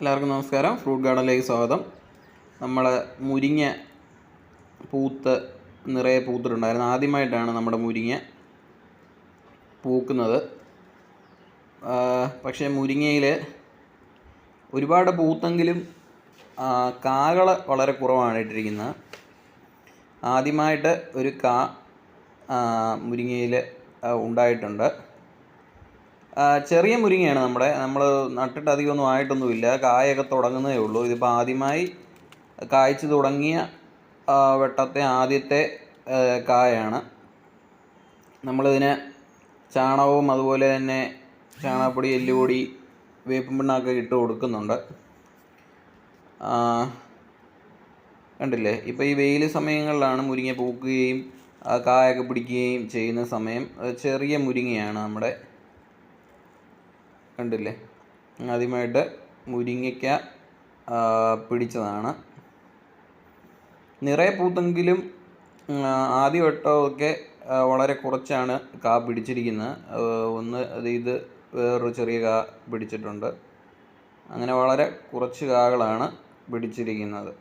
എല്ലാവർക്കും നമസ്കാരം. ഫ്രൂട്ട് ഗാർഡനിലേക്ക് സ്വാഗതം. നമ്മൾ മുരിങ്ങ പൂത്ത് നിറയെ പൂത്തിട്ടുണ്ടായിരുന്നു. ആദ്യമായിട്ടാണ് നമ്മുടെ മുരിങ്ങ പൂക്കുന്നത്. പക്ഷേ മുരിങ്ങയിൽ ഒരുപാട് പൂത്തെങ്കിലും കാകൾ വളരെ കുറവാണ് ഇട്ടിരിക്കുന്നത്. ആദ്യമായിട്ട് ഒരു കാ മുരിങ്ങയിൽ ഉണ്ടായിട്ടുണ്ട്. ചെറിയ മുരിങ്ങയാണ് നമ്മുടെ. നമ്മൾ നട്ടിട്ട് അധികമൊന്നും ആയിട്ടൊന്നുമില്ല. കായൊക്കെ തുടങ്ങുന്നതേ ഉള്ളൂ. ഇതിപ്പോൾ ആദ്യമായി കായ്ച്ചു തുടങ്ങിയ വെട്ടത്തെ ആദ്യത്തെ കായാണ്. നമ്മളിതിനെ ചാണകവും അതുപോലെ തന്നെ ചാണകപ്പൊടി എല്ലുപൊടി വേപ്പും പിണ്ണാക്കൊക്കെ ഇട്ട് കൊടുക്കുന്നുണ്ട്. കണ്ടില്ലേ? ഇപ്പോൾ ഈ വെയിൽ സമയങ്ങളിലാണ് മുരിങ്ങ പൂക്കുകയും കായൊക്കെ പിടിക്കുകയും ചെയ്യുന്ന സമയം. ചെറിയ മുരിങ്ങയാണ് നമ്മുടെ കണ്ടില്ലേ? ആദ്യമായിട്ട് മുരിങ്ങയ്ക്ക പിടിച്ചതാണ്. നിറയെ പൂത്തെങ്കിലും ഉം, ആദ്യ വട്ടമൊക്കെ ആ, വളരെ കുറച്ചാണ് കാ പിടിച്ചിരിക്കുന്നത്. ഒന്ന് ഇത് വേറൊരു ചെറിയ കാ പിടിച്ചിട്ടുണ്ട്. അങ്ങനെ വളരെ കുറച്ച് കാകളാണ് പിടിച്ചിരിക്കുന്നത്.